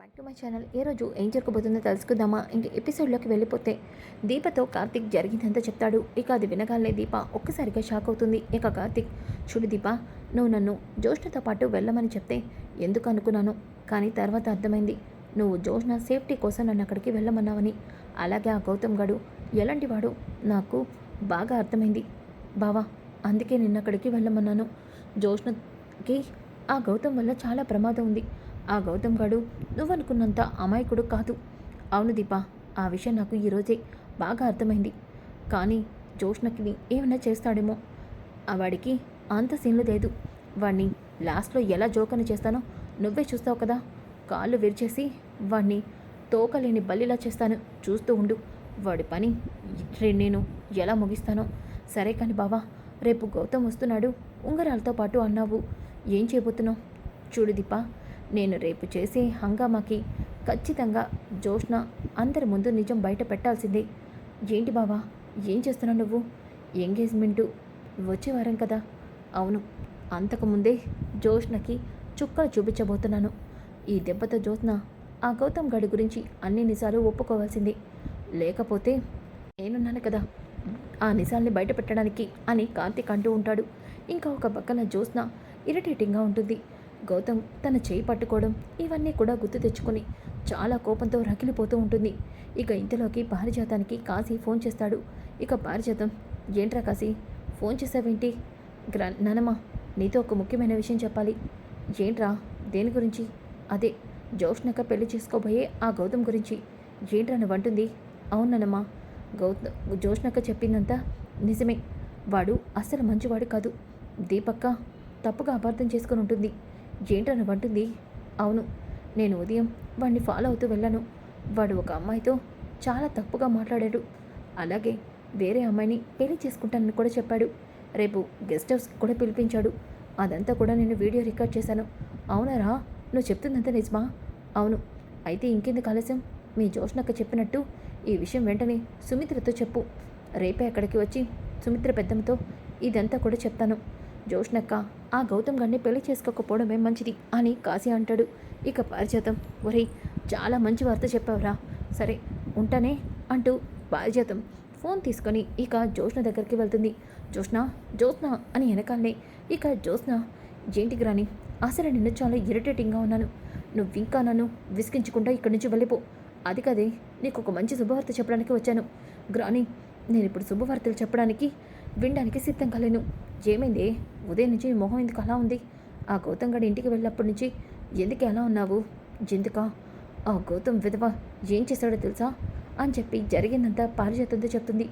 Back to my channel ఏ రోజు ఏం జరగబోతుందో తెలుసుకుందామా? ఇంక ఎపిసోడ్లోకి వెళ్ళిపోతే దీపతో కార్తిక్ జరిగిందంతా చెప్తాడు. ఇక అది వినగానే దీప ఒక్కసారిగా షాక్ అవుతుంది. ఇక కార్తిక్ చూడు దీప నువ్వు నన్ను జోష్ణతో పాటు వెళ్ళమని చెప్తే ఎందుకు అనుకున్నాను? కానీ తర్వాత అర్థమైంది. నువ్వు జోష్న సేఫ్టీ కోసం నన్ను అక్కడికి వెళ్ళమన్నావని. అలాగే ఆ గౌతమ్ గడు ఎలాంటి వాడు నాకు బాగా అర్థమైంది. బావా అందుకే నిన్న అక్కడికి వెళ్ళమన్నాను. జోష్నకి ఆ గౌతమ్ వల్ల చాలా ప్రమాదం ఉంది. ఆ గౌతమ్ గాడు నువ్వనుకున్నంత అమాయకుడు కాదు. అవును దీప ఆ విషయం నాకు ఈరోజే బాగా అర్థమైంది. కానీ జోష్నకి ఏమైనా చేస్తాడేమో? ఆ వాడికి అంత సీన్లు లేదు. వాడిని లాస్ట్లో ఎలా జోకని చేస్తానో నువ్వే చూస్తావు కదా. కాళ్ళు విరిచేసి వాడిని తోకలేని బల్లిలా చేస్తాను. చూస్తూ ఉండు. వాడి పని నేను ఎలా ముగిస్తానో. సరే కానీ బావా రేపు గౌతమ్ వస్తున్నాడు. ఉంగరాలతో పాటు అన్నావు. ఏం చేయబోతున్నావు? చూడు దీపా నేను రేపు చేసే హంగామాకి ఖచ్చితంగా జోష్న అందరి ముందు నిజం బయట పెట్టాల్సిందే. ఏంటి బావా? ఏం చేస్తున్నావు నువ్వు? ఎంగేజ్మెంటు వచ్చే వారం కదా. అవును అంతకుముందే జోష్నకి చుక్కలు చూపించబోతున్నాను. ఈ దెబ్బతో జోత్న ఆ గౌతమ్ గడి గురించి అన్ని నిజాలు ఒప్పుకోవాల్సిందే. లేకపోతే నేనున్నాను కదా. ఆ నిజాల్ని బయట పెట్టడానికి అని కార్తీక్ అంటూ ఉంటాడు. ఇంకా ఒక పక్కన జోత్న ఇరిటేటింగ్గా ఉంటుంది. గౌతమ్ తన చేయి పట్టుకోవడం ఇవన్నీ కూడా గుర్తు తెచ్చుకొని చాలా కోపంతో రగిలిపోతూ ఉంటుంది. ఇక ఇంతలోకి పారిజాతానికి కాశీ ఫోన్ చేస్తాడు. ఇక పారిజాతం ఏంట్రా కాశీ ఫోన్ చేసావేంటి? గ్రా నానమ్మ నీతో ఒక ముఖ్యమైన విషయం చెప్పాలి. ఏంట్రా దేని గురించి? అదే జోష్నక పెళ్ళి చేసుకోబోయే ఆ గౌతమ్ గురించి. ఏంట్రా నువ్వంటుంది అవునమ్మా గౌత జోష్నక్క చెప్పిందంతా నిజమే. వాడు అస్సలు మంచివాడు కాదు. దీపక్క తప్పుగా అపార్థం చేసుకుని ఉంటుంది. ఏంట్రా వంటుంది అవును నేను ఉదయం వాడిని ఫాలో అవుతూ వెళ్ళాను. వాడు ఒక అమ్మాయితో చాలా తప్పుగా మాట్లాడాడు. అలాగే వేరే అమ్మాయిని పెళ్ళి చేసుకుంటానని కూడా చెప్పాడు. రేపు గెస్ట్ హౌస్కి కూడా పిలిపించాడు. అదంతా కూడా నేను వీడియో రికార్డ్ చేశాను. అవునారా నువ్వు చెప్తుందంతా నిజమా? అవును. అయితే ఇంకెందుకు ఆలస్యం? మీ జోష్నక్క చెప్పినట్టు ఈ విషయం వెంటనే సుమిత్రతో చెప్పు. రేపే అక్కడికి వచ్చి సుమిత్ర పెద్దమ్మతో ఇదంతా కూడా చెప్తాను. జోష్నక్క ఆ గౌతమ్ గారిని పెళ్ళి చేసుకోకపోవడమే మంచిది అని కాశీ అంటాడు. ఇక పారిజాతం. ఒరే చాలా మంచి వార్త చెప్పావురా. సరే ఉంటానే అంటూ పారిజాతం. ఫోన్ తీసుకొని ఇక జోష్న దగ్గరికి వెళ్తుంది. జోష్న జోత్న అని వెనకాలనే. ఇక జోత్న ఏంటికి రాని అసలు నిన్ను చాలా ఇరిటేటింగ్గా ఉన్నాను. నువ్వు ఇంకా నన్ను విసిగించకుండా ఇక్కడి నుంచి వెళ్ళిపో. అది కదే నీకు ఒక మంచి శుభవార్త చెప్పడానికి వచ్చాను. గ్రాని నేను ఇప్పుడు శుభవార్తలు చెప్పడానికి వినడానికి సిద్ధం కాలేను ఏమైంది? ఉదయం నుంచి మొహం ఎందుకు అలా ఉంది? ఆ గౌతమ్ గడి ఇంటికి వెళ్ళినప్పటి నుంచి ఎందుకు ఎలా ఉన్నావు? ఎందుకా? ఆ గౌతమ్ విధవ ఏం చేశాడో తెలుసా? అని చెప్పి జరిగిందంతా పారిజాతంతో చెప్తుంది.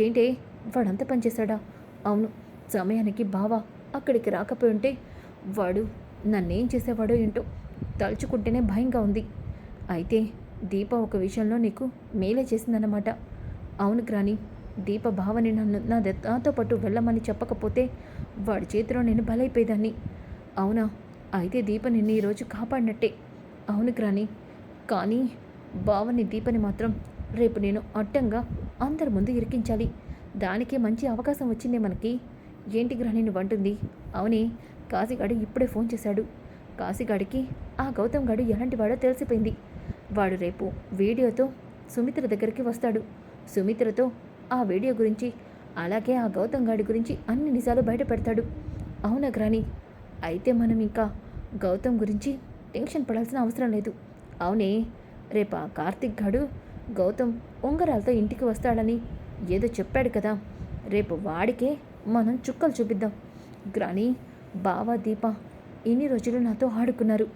ఏంటే? వాడంతా పనిచేశాడా అవును. సమయానికి బావ అక్కడికి రాకపోయి ఉంటే వాడు నన్నేం చేసేవాడో ఏంటో తలుచుకుంటేనే భయంగా ఉంది. అయితే దీప ఒక విషయంలో నీకు మేలే చేసిందన్నమాట. అవును గ్రాని. దీప భావని నన్ను నా దత్తాతో నాతో పాటు వెళ్ళమని చెప్పకపోతే వాడి చేతిలో నేను బలైపోయేదాన్ని. అవునా? అయితే దీప నిన్ను ఈరోజు కాపాడినట్టే. అవును గ్రాని కానీ బావని దీపని మాత్రం రేపు నేను అడ్డంగా అందరి ముందు ఇరికించాలి. దానికే మంచి అవకాశం వచ్చిందే మనకి. ఏంటి గ్రాని నువ్వు అంటుంది. అవునే కాశీగాడు ఇప్పుడే ఫోన్ చేశాడు. కాశీగాడికి ఆ గౌతమ్ గాడు ఎలాంటి వాడో తెలిసిపోయింది. వాడు రేపు వీడియోతో సుమిత్ర దగ్గరికి వస్తాడు. సుమిత్రతో ఆ వీడియో గురించి అలాగే ఆ గౌతమ్ గాడి గురించి అన్ని నిజాలు బయట పెడతాడు. అవునా గ్రాని? అయితే మనం ఇంకా గౌతమ్ గురించి టెన్షన్ పడాల్సిన అవసరం లేదు. అవునే రేపు ఆ కార్తిక్ గాడు గౌతమ్ ఉంగరాలతో ఇంటికి వస్తాడని ఏదో చెప్పాడు కదా. రేపు వాడికే మనం చుక్కలు చూపిద్దాం. గ్రాని బావా దీప ఇన్ని రోజులు నాతో ఆడుకున్నారు.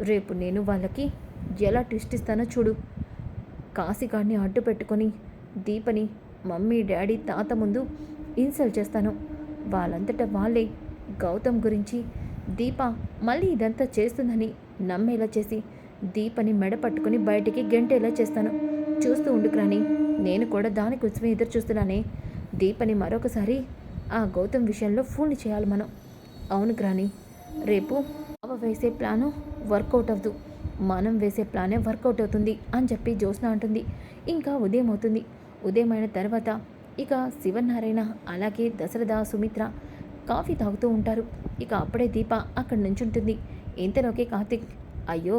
రేపు నేను వాళ్ళకి ఎలా ట్విస్ట్ ఇస్తానో చూడు. కాశీగాడిని అడ్డు పెట్టుకొని దీపని మమ్మీ డాడీ తాత ముందు ఇన్సల్ట్ చేస్తాను. వాళ్ళంతటా వాళ్ళే గౌతమ్ గురించి దీప మళ్ళీ ఇదంతా చేస్తుందని నమ్మేలా చేసి దీపని మెడ పట్టుకొని బయటికి గెంటేలా చేస్తాను. చూస్తూ ఉండుకురాని నేను కూడా దానికోసమే ఎదురు చూస్తున్నానే. దీపని మరొకసారి ఆ గౌతమ్ విషయంలో ఫోన్ చేయాలి మనం. అవును గ్రాని రేపు బావ వేసే ప్లాను వర్కౌట్ అవ్వదు. మనం వేసే ప్లానే వర్కౌట్ అవుతుంది అని చెప్పి జ్యోత్స్న అంటుంది. ఇంకా ఉదయం అవుతుంది. ఉదయం అయిన తర్వాత ఇక శివనారాయణ అలాగే దశరథ సుమిత్ర కాఫీ తాగుతూ ఉంటారు. ఇక అప్పుడే దీప అక్కడ నుంచుంటుంది. ఇంతలోకే కార్తిక్ అయ్యో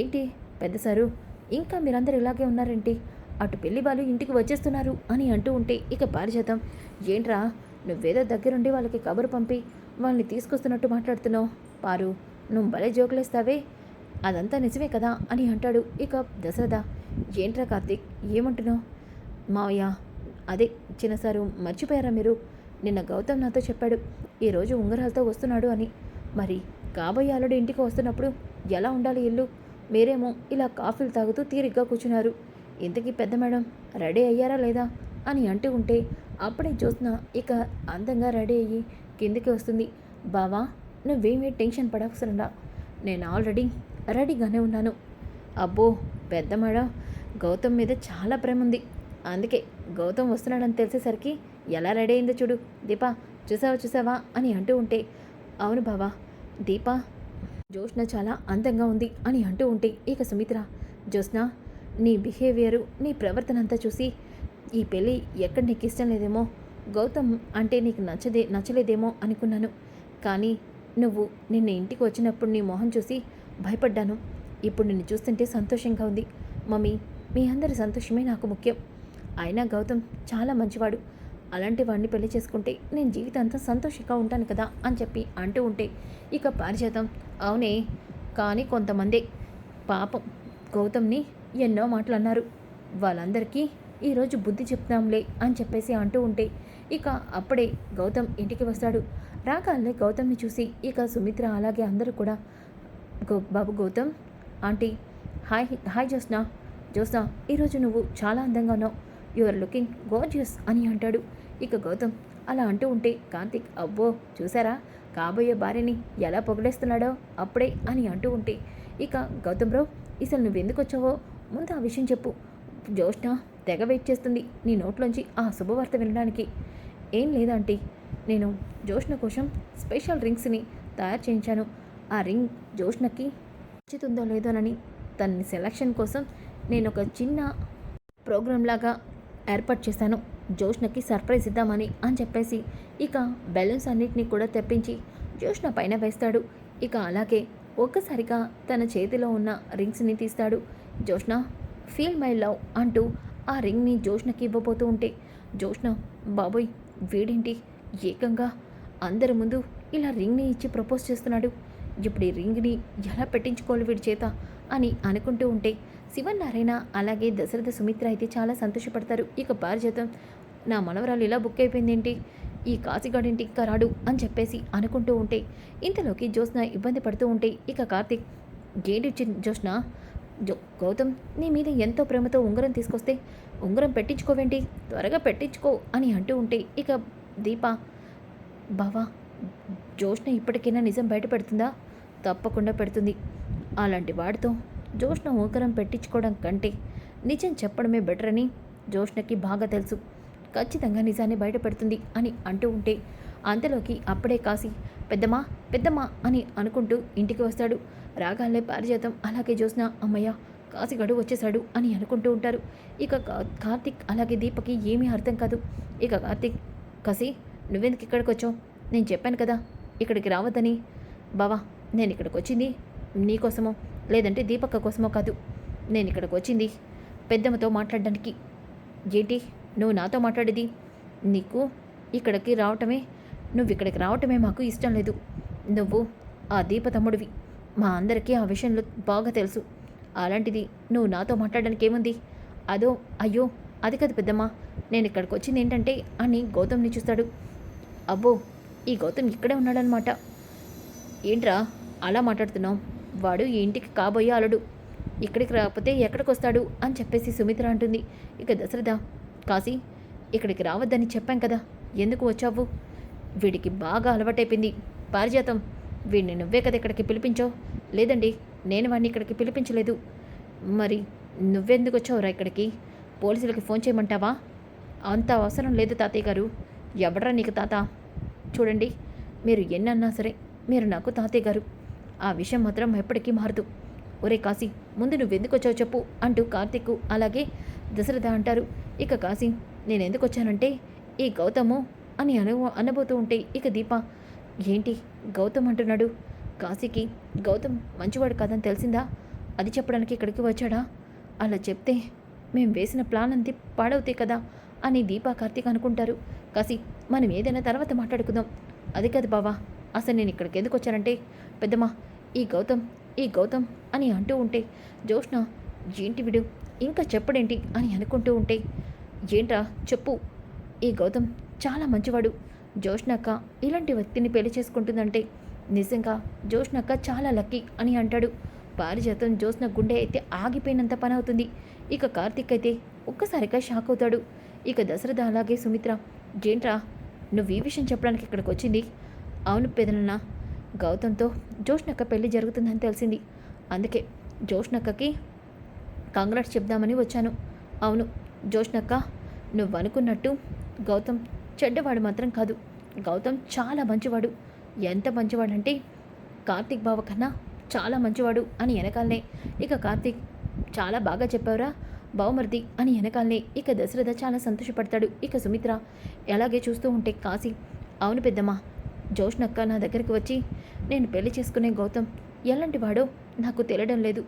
ఏంటి పెద్ద సారు? ఇంకా మీరందరూ ఇలాగే ఉన్నారేంటి? అటు పెళ్ళి వాళ్ళు ఇంటికి వచ్చేస్తున్నారు అని అంటూ ఉంటే ఇక పారిజాతం. ఏంట్రా నువ్వేదో దగ్గరుండి వాళ్ళకి కబురు పంపి వాళ్ళని తీసుకొస్తున్నట్టు మాట్లాడుతున్నావు. పారు నువ్వు భలే జోకులేస్తావే. అదంతా నిజమే కదా అని అంటాడు ఇక దశరథ. ఏంట్రా కార్తీక్ ఏమంటున్నావు? మావయ్య అదే చిన్న సారు మర్చిపోయారా మీరు? నిన్న గౌతమ్ నాతో చెప్పాడు ఈరోజు ఉంగరాలతో వస్తున్నాడు అని. మరి కాబోయే అల్లుడు ఇంటికి వస్తున్నప్పుడు ఎలా ఉండాలి ఇల్లు? మీరేమో ఇలా కాఫీలు తాగుతూ తీరిగ్గా కూర్చున్నారు. ఇంతకీ పెద్ద మేడం రెడీ అయ్యారా లేదా? అని అంటూ ఉంటే అప్పుడే జ్యోత్స్న ఇక అందంగా రెడీ అయ్యి కిందికి వస్తుంది. బావా నువ్వేమీ టెన్షన్ పడవసరండా నేను ఆల్రెడీ రెడీగానే ఉన్నాను. అబ్బో పెద్ద మేడం గౌతమ్ మీద చాలా ప్రేమ ఉంది. అందుకే గౌతమ్ వస్తున్నాడని తెలిసేసరికి ఎలా రెడీ అయిందో చూడు దీపా చూసావా చూసావా అని అంటూ ఉంటే అవును బావా దీపా జోష్న చాలా అందంగా ఉంది అని అంటూ ఉంటే ఇక సుమిత్ర జోష్న నీ బిహేవియరు నీ ప్రవర్తన అంతా చూసి ఈ పెళ్ళి ఎక్కడ నీకు ఇష్టం లేదేమో గౌతమ్ అంటే నీకు నచ్చదే నచ్చలేదేమో అనుకున్నాను. కానీ నువ్వు నిన్న ఇంటికి వచ్చినప్పుడు నీ మొహం చూసి భయపడ్డాను. ఇప్పుడు నిన్ను చూస్తుంటే సంతోషంగా ఉంది. మమ్మీ మీ అందరి సంతోషమే నాకు ముఖ్యం. అయినా గౌతమ్ చాలా మంచివాడు. అలాంటి వాడిని పెళ్ళి చేసుకుంటే నేను జీవితాంతం సంతోషంగా ఉంటాను కదా అని చెప్పి అంటూ ఉంటే ఇక పారిజాతం. అవునే కానీ కొంతమంది. పాపం గౌతమ్ని ఎన్నో మాటలు అన్నారు వాళ్ళందరికీ ఈరోజు బుద్ధి చెప్తాంలే అని చెప్పేసి అంటూ ఉంటే ఇక అప్పుడే గౌతమ్ ఇంటికి వస్తాడు. రాగానే గౌతమ్ని చూసి ఇక సుమిత్ర అలాగే అందరూ కూడా గౌ బాబు Gautam aunty hi hi Jyotsna Jyotsna ఈరోజు నువ్వు చాలా అందంగా ఉన్నావు. యువర్ లుకింగ్ గోర్జియస్ అని అంటాడు. ఇక గౌతమ్ అలా అంటూ ఉంటే కార్తిక్ అబ్బో చూసారా? కాబోయే భార్యని ఎలా పొగిడేస్తున్నాడో? అప్పుడే అని అంటూ ఉంటే ఇక గౌతమ్ ఇసలు అసలు నువ్వెందుకు వచ్చావో ముందు ఆ విషయం చెప్పు. జ్యోష్ణ తెగ వెయిట్ చేస్తుంది నీ నోట్లోంచి ఆ శుభవార్త వినడానికి. ఏం లేదంటీ నేను జోష్ణ కోసం స్పెషల్ రింగ్స్ని తయారు చేయించాను. ఆ రింగ్ జోష్ణకి నచ్చుతుందో లేదోనని తన సెలక్షన్ కోసం నేను ఒక చిన్న ప్రోగ్రామ్ లాగా ఏర్పాటు చేశాను. జోష్నకి సర్ప్రైజ్ ఇద్దామని అని చెప్పేసి ఇక బెలూన్స్ అన్నిటినీ కూడా తెప్పించి జోష్న పైన వేస్తాడు. ఇక అలాగే ఒక్కసారిగా తన చేతిలో ఉన్న రింగ్స్ని తీస్తాడు. జోష్ణ ఫీల్ మై లవ్ అంటూ ఆ రింగ్ని జోష్ణకి ఇవ్వబోతూ ఉంటే జోష్న బాబోయ్ వీడేంటి? ఏకంగా అందరి ముందు ఇలా రింగ్ని ఇచ్చి ప్రపోజ్ చేస్తున్నాడు. ఇప్పుడు ఈ రింగ్ని ఎలా పెట్టించుకోవాలి వీడి చేత? అని అనుకుంటూ ఉంటే శివనారాయణ అలాగే దశరథ సుమిత్ర అయితే చాలా సంతోషపడతారు. ఇక పారిజాతం నా మనవరాలు ఇలా బుక్ అయిపోయిందేంటి? ఈ కాశీగాడింటి ఇంకా రాడు అని చెప్పేసి అనుకుంటూ ఉంటే ఇంతలోకి జ్యోత్స్న ఇబ్బంది పడుతూ ఉంటే ఇక కార్తిక్ గేట్ జ్యోత్స్న? జో గౌతమ్ నీ మీద ఎంతో ప్రేమతో ఉంగరం తీసుకొస్తే ఉంగరం పెట్టించుకోవేంటి? త్వరగా పెట్టించుకో అని అంటూ ఉంటే ఇక దీప బావా జోష్న ఇప్పటికైనా నిజం బయట పెడుతుందా తప్పకుండా పెడుతుంది. అలాంటి వాడితో జోష్న ఊకరం పెట్టించుకోవడం కంటే నిజం చెప్పడమే బెటర్ అని జోష్నకి బాగా తెలుసు. ఖచ్చితంగా నిజాన్ని బయటపెడుతుంది అని అంటూ ఉంటే అంతలోకి అప్పుడే కాసి పెద్దమ్మా పెద్దమ్మా అని అనుకుంటూ ఇంటికి వస్తాడు. రాగాలే పారిజాతం అలాగే జోష్ణ అమ్మయ్య కాశీగడు వచ్చేసాడు అని అనుకుంటూ ఉంటారు. ఇక కార్తీక్ కార్తిక్ అలాగే దీపకి ఏమీ అర్థం కాదు. ఇక కార్తిక్ కసి నువ్వెందుకు ఇక్కడికి వచ్చావు? నేను చెప్పాను కదా ఇక్కడికి రావద్దని. బావా నేను ఇక్కడికి వచ్చింది నీకోసమో. లేదంటే దీపక్క కోసమో కాదు. నేను ఇక్కడికి వచ్చింది. పెద్దమ్మతో మాట్లాడడానికి. ఏంటి? నువ్వు నాతో మాట్లాడేది? నీకు ఇక్కడికి రావటమే నువ్వు ఇక్కడికి రావటమే మాకు ఇష్టం లేదు. నువ్వు ఆ దీప తమ్ముడివి. మా అందరికీ ఆ విషయంలో బాగా తెలుసు. అలాంటిది నువ్వు నాతో మాట్లాడడానికి ఏముంది? అదో అయ్యో అది కాదు పెద్దమ్మా. నేను ఇక్కడికి వచ్చింది ఏంటంటే అని గౌతమ్ని చూస్తాడు. అబ్బో ఈ గౌతమ్ ఇక్కడే ఉన్నాడనమాట ఏంట్రా అలా మాట్లాడుతున్నావు? వాడు ఈ ఇంటికి కాబోయే అలడు ఇక్కడికి రాకపోతే ఎక్కడికి వస్తాడు అని చెప్పేసి సుమిత్ర అంటుంది. ఇక దశరథ కాశీ ఇక్కడికి రావద్దని చెప్పాం కదా ఎందుకు వచ్చావు? వీడికి బాగా అలవాటైపోయింది. పారిజాతం వీడిని నువ్వే కదా ఇక్కడికి పిలిపించావు. లేదండి నేను వాడిని ఇక్కడికి పిలిపించలేదు. మరి నువ్వెందుకు వచ్చావురా ఇక్కడికి? పోలీసులకి ఫోన్ చేయమంటావా? అంత అవసరం లేదు తాతయ్య గారు. ఎవడరా నీకు తాత? చూడండి మీరు ఎన్నన్నా సరే మీరు నాకు తాతయ్య గారు. ఆ విషయం మాత్రం ఎప్పటికీ మారదు. ఒరే కాశీ ముందు నువ్వెందుకు వచ్చావు చెప్పు అంటూ కార్తిక్ అలాగే దశరథ అంటారు. ఇక కాశీ నేనెందుకు వచ్చానంటే ఈ గౌతము అని అను అనబోతూ ఉంటే ఇక దీప ఏంటి గౌతమ్ అంటున్నాడు? కాశీకి గౌతమ్ మంచివాడు కాదని తెలిసిందా? అది చెప్పడానికి ఇక్కడికి వచ్చాడా? అలా చెప్తే మేము వేసిన ప్లాన్ అంతే పాడవుతాయి కదా అని దీపా కార్తీక్ అనుకుంటారు. కాశీ మనం ఏదైనా తర్వాత మాట్లాడుకుందాం. అది కాదు బావా అసలు నేను ఇక్కడికి ఎందుకు వచ్చానంటే పెద్దమ్మా ఈ గౌతమ్ ఈ గౌతమ్ అని అంటూ ఉంటే జోష్ణ ఏంటి విడు? ఇంకా చెప్పడేంటి? అని అనుకుంటూ ఉంటే ఏంట్రా? చెప్పు. ఈ గౌతమ్ చాలా మంచివాడు. జోష్ణక్క ఇలాంటి వ్యక్తిని పెళ్ళి చేసుకుంటుందంటే నిజంగా జోష్ణక్క చాలా లక్కీ అని అంటాడు. పారిజాతం జోష్ణ గుండె అయితే ఆగిపోయినంత పని అవుతుంది. ఇక కార్తీక్ అయితే ఒక్కసారిగా షాక్ అవుతాడు. ఇక దశరథ అలాగే సుమిత్ర జేంట్రా నువ్వు ఈ విషయం చెప్పడానికి ఇక్కడికి వచ్చింది? అవును పెదనన్న. గౌతమ్తో జోష్నక్క పెళ్ళి జరుగుతుందని తెలిసింది. అందుకే జోష్నక్కకి కంగ్రాట్స్ చెప్దామని వచ్చాను. అవును జోష్నక్క నువ్వు అనుకున్నట్టు గౌతమ్ చెడ్డవాడు మాత్రం కాదు. గౌతమ్ చాలా మంచివాడు. ఎంత మంచివాడంటే కార్తీక్ బావ కన్నా చాలా మంచివాడు అని వెనకాలనే. ఇక కార్తీక్ చాలా బాగా చెప్పావురా బావమర్ది అని వెనకాలనే. ఇక దశరథ చాలా సంతోషపడతాడు. ఇక సుమిత్ర ఎలాగే చూస్తూ ఉంటే కాశీ. అవును పెద్దమ్మ జోష్నక్క నా దగ్గరికి వచ్చి నేను పెళ్ళి చేసుకునే గౌతమ్ ఎలాంటి వాడో నాకు తెలియడం లేదు.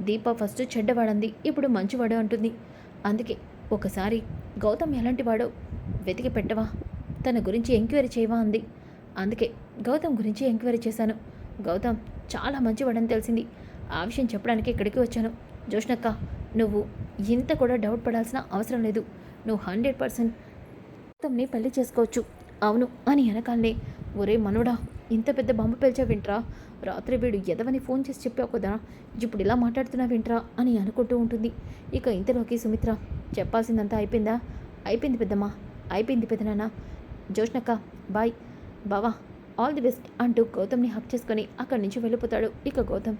దీప ఫస్ట్ చెడ్డవాడంది ఇప్పుడు మంచివాడు అంటుంది. అందుకే ఒకసారి గౌతమ్ ఎలాంటి వాడో వెతికి పెట్టవా? తన గురించి ఎంక్వైరీ చేయవా? అంది. అందుకే గౌతమ్ గురించి ఎంక్వైరీ చేశాను. గౌతమ్ చాలా మంచివాడని తెలిసింది. ఆ విషయం చెప్పడానికి ఇక్కడికి వచ్చాను. జోష్నక్క నువ్వు ఇంత కూడా డౌట్ పడాల్సిన అవసరం లేదు. నువ్వు హండ్రెడ్ పర్సెంట్ గౌతమ్ని పెళ్ళి చేసుకోవచ్చు. అవును అని వెనకాలనే ఒరే మనోడా ఇంత పెద్ద బొమ్మ పిలిచా వింట్రా? రాత్రి వీడు ఎదవని ఫోన్ చేసి చెప్పావు కదా ఇప్పుడు ఇలా మాట్లాడుతున్నా వింట్రా అని అనుకుంటూ ఉంటుంది. ఇక ఇంతలోకి సుమిత్ర చెప్పాల్సిందంతా అయిపోయిందా? అయిపోయింది పెద్దమ్మా అయిపోయింది పెద్దనాన్న జోష్నక్క బాయ్. బావా ఆల్ ది బెస్ట్ అంటూ గౌతమ్ని హక్ చేసుకొని అక్కడి నుంచి వెళ్ళిపోతాడు ఇక గౌతమ్.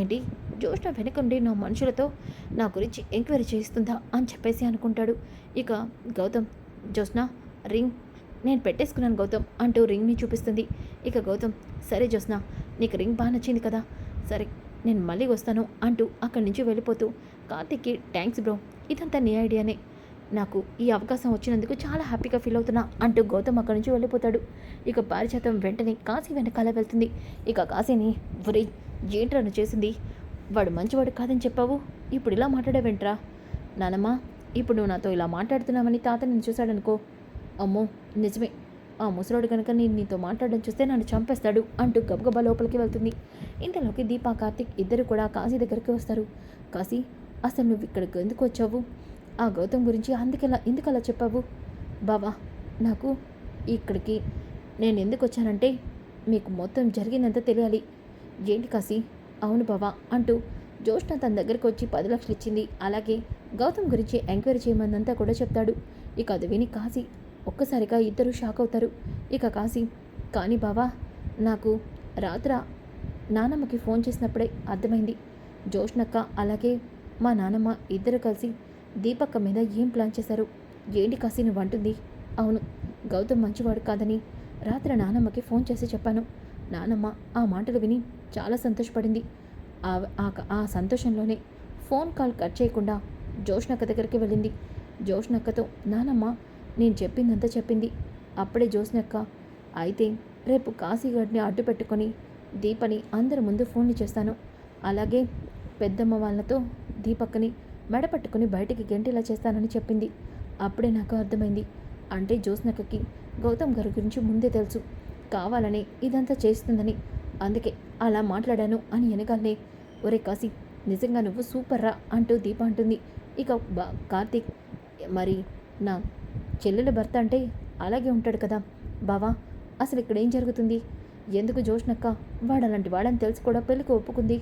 ఏంటి? జోష్న వెనుకండి నా మనుషులతో నా గురించి ఎంక్వైరీ చేస్తుందా అని చెప్పేసి అనుకుంటాడు. ఇక గౌతమ్ జోష్న రింగ్ నేను పెట్టేసుకున్నాను గౌతమ్ అంటూ రింగ్ని చూపిస్తుంది. ఇక గౌతమ్ సరే జ్యోత్స్న నీకు రింగ్ బాగా నచ్చింది కదా సరే నేను మళ్ళీ వస్తాను అంటూ అక్కడి నుంచి వెళ్ళిపోతూ కార్తిక్కి థ్యాంక్స్ బ్రో ఇదంతా నీ ఐడియానే. నాకు ఈ అవకాశం వచ్చినందుకు చాలా హ్యాపీగా ఫీల్ అవుతున్నా అంటూ గౌతమ్ అక్కడి నుంచి వెళ్ళిపోతాడు. ఇక పారిజాతం వెంటనే కాశీ వెనకాల వెళ్తుంది. ఇక కాశీని ఒరే ఏంట్రా చేసింది? వాడు మంచివాడు కాదని చెప్పావు? ఇప్పుడు ఇలా మాట్లాడావేంట్రా? నానమ్మ ఇప్పుడు నువ్వు నాతో ఇలా మాట్లాడుతున్నామని తాత నేను చూశాడనుకో. అమ్మో నిజమే. ఆ ముసలోడు కనుక నేను నీతో మాట్లాడడం చూస్తే నన్ను చంపేస్తాడు అంటూ గబగబా లోపలికి వెళ్తుంది. ఇంతలోకి దీపా కార్తిక్ ఇద్దరు కూడా కాశీ దగ్గరికి వస్తారు. కాశీ అసలు నువ్వు ఇక్కడికి ఎందుకు వచ్చావు? ఆ గౌతమ్ గురించి అందుకెలా ఎందుకు అలా చెప్పావు? బావా నాకు ఇక్కడికి నేను ఎందుకు వచ్చానంటే మీకు మొత్తం జరిగిందంతా తెలియాలి. ఏంటి కాశీ? అవును బావా అంటూ జ్యోష్ణ తన దగ్గరికి వచ్చి పది లక్షలు ఇచ్చింది. అలాగే గౌతమ్ గురించి ఎంక్వైరీ చేయమందంతా కూడా చెప్తాడు. ఇక అది విని కాశీ ఒక్కసారిగా ఇద్దరు షాక్ అవుతారు. ఇక కాశీ కానీ బావా నాకు రాత్ర నానమ్మకి ఫోన్ చేసినప్పుడే అర్థమైంది. జోష్నక్క అలాగే మా నానమ్మ ఇద్దరు కలిసి దీపక్క మీద ఏం ప్లాన్ చేశారు? ఏంటి కాశీ నువ్వు అంటుంది. అవును గౌతమ్ మంచివాడు కాదని రాత్రి నానమ్మకి ఫోన్ చేసి చెప్పాను. నానమ్మ ఆ మాటలు విని చాలా సంతోషపడింది. ఆ- ఆ ఆ సంతోషంలోనే ఫోన్ కాల్ కట్ చేయకుండా జోష్నక్క దగ్గరికి వెళ్ళింది. జోష్నక్కతో నానమ్మ నేను చెప్పిందంతా చెప్పింది. అప్పుడే జోస్నక్క అయితే రేపు కాశీగడ్ని అడ్డు పెట్టుకొని దీపని అందరి ముందు ఫోన్లు చేస్తాను. అలాగే పెద్దమ్మ వాళ్ళతో దీపక్కని మెడ పట్టుకుని బయటికి గెంటిలా చేస్తానని చెప్పింది. అప్పుడే నాకు అర్థమైంది. అంటే జ్యోత్స్నక్కకి గౌతమ్ గారి గురించి ముందే తెలుసు. కావాలని ఇదంతా చేస్తుందని. అందుకే అలా మాట్లాడాను అని వెనకాలనే ఒరే కాశీ నిజంగా నువ్వు సూపర్ రా అంటూ దీప అంటుంది. ఇక బా కార్తీక్ మరి నా చెల్లెల భర్త అంటే అలాగే ఉంటాడు కదా. బావా అసలు ఇక్కడ ఏం జరుగుతుంది? ఎందుకు జోష్నక్క వాడు అలాంటి వాడని తెలిసి కూడా పెళ్ళికి ఒప్పుకుంది?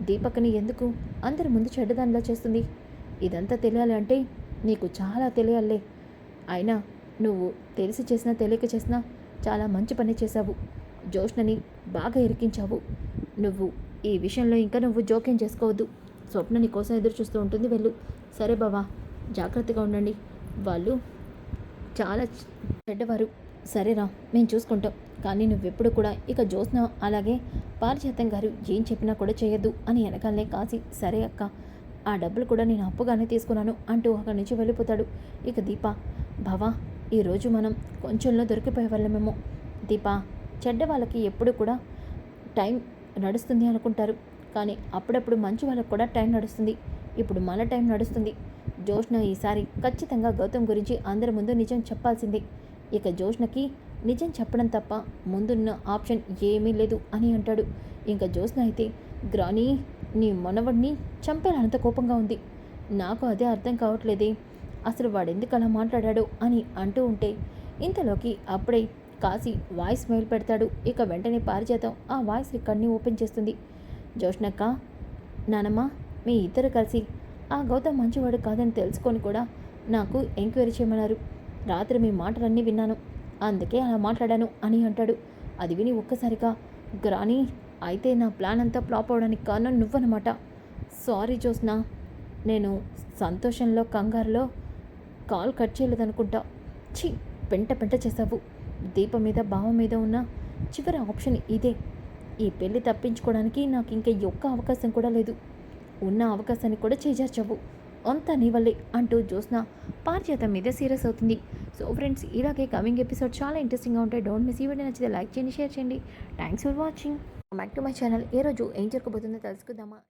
దీపక్ని ఎందుకు అందరి ముందు చెడ్డదానిలా చేస్తుంది? ఇదంతా తెలియాలి అంటే నీకు చాలా తెలియాలే. అయినా నువ్వు తెలిసి చేసినా తెలియక చేసినా చాలా మంచి పని చేశావు. జోష్నని బాగా ఇరికించావు. నువ్వు ఈ విషయంలో ఇంకా నువ్వు జోక్యం చేసుకోవద్దు. స్వప్న నీ కోసం ఎదురు చూస్తూ ఉంటుంది వెళ్ళు. సరే బావా జాగ్రత్తగా ఉండండి. వాళ్ళు చాలా చెడ్డవారు. సరేరా మేము చూసుకుంటాం. కానీ నువ్వెప్పుడు కూడా ఇక జ్యోత్స్న అలాగే పారిజాతం గారు ఏం చెప్పినా కూడా చేయొద్దు అని వెనకాలనే కాసి సరే అక్క ఆ డబ్బులు కూడా నేను అప్పుగానే తీసుకున్నాను అంటూ అక్కడి నుంచి వెళ్ళిపోతాడు. ఇక దీప భవా ఈరోజు మనం కొంచెంలో దొరికిపోయే వాళ్ళమేమో. దీప చెడ్డ వాళ్ళకి ఎప్పుడు కూడా టైం నడుస్తుంది అనుకుంటారు. కానీ అప్పుడప్పుడు మంచి వాళ్ళకు కూడా టైం నడుస్తుంది. ఇప్పుడు మన టైం నడుస్తుంది. జోష్న ఈసారి ఖచ్చితంగా గౌతమ్ గురించి అందరి ముందు నిజం చెప్పాల్సిందే. ఇక జోష్నకి నిజం చెప్పడం తప్ప ముందున్న ఆప్షన్ ఏమీ లేదు అని అంటాడు. ఇంకా జోష్న అయితే గ్రాని నీ మనవడిని చంపేనంత కోపంగా ఉంది. నాకు అదే అర్థం కావట్లేదే. అసలు వాడెందుకు అలా మాట్లాడాడు? అని అంటూ ఉంటే ఇంతలోకి అప్పుడే కాసి వాయిస్ మెయిల్ పెడతాడు. ఇక వెంటనే పారిజాతం ఆ వాయిస్ రికార్డ్ని ఓపెన్ చేస్తుంది. జోష్నక్క నానమ్మ మీ ఇద్దరు కలిసి ఆ గౌతమ్ మంచివాడు కాదని తెలుసుకొని కూడా నాకు ఎంక్వైరీ చేయమన్నారు. రాత్రి మీ మాటలన్నీ విన్నాను. అందుకే అలా మాట్లాడాను అని అంటాడు. అది విని ఒక్కసారిగా గ్రాని అయితే నా ప్లాన్ అంతా ఫ్లాప్ అవడానికి కారణం నువ్వనమాట సారీ జోస్నా నేను సంతోషంలో కంగారులో కాల్ కట్ చేయలేదనుకుంటా. ఛీ పెంట పెంట చేసావు. దీపం మీద భావం మీద ఉన్న చివరి ఆప్షన్ ఇదే. ఈ పెళ్ళి తప్పించుకోవడానికి నాకు ఇంకా ఒక్క అవకాశం కూడా లేదు. ఉన్న అవకాశాన్ని కూడా చేజార్చవు. అంతా నీ వల్లే అంటూ జ్యోత్స్న పారిజాతం మీద సీరియస్ అవుతుంది. సో ఫ్రెండ్స్ ఇలాగే కమింగ్ ఎపిసోడ్ చాలా ఇంట్రెస్టింగ్గా ఉంటాయి. డోంట్ మిస్ ఈ వీడియో నచ్చితే లైక్ చేయండి షేర్ చేయండి. Thanks for watching back to my channel ఏ రోజు ఏం జరగబోతుందో తెలుసుకుందామా?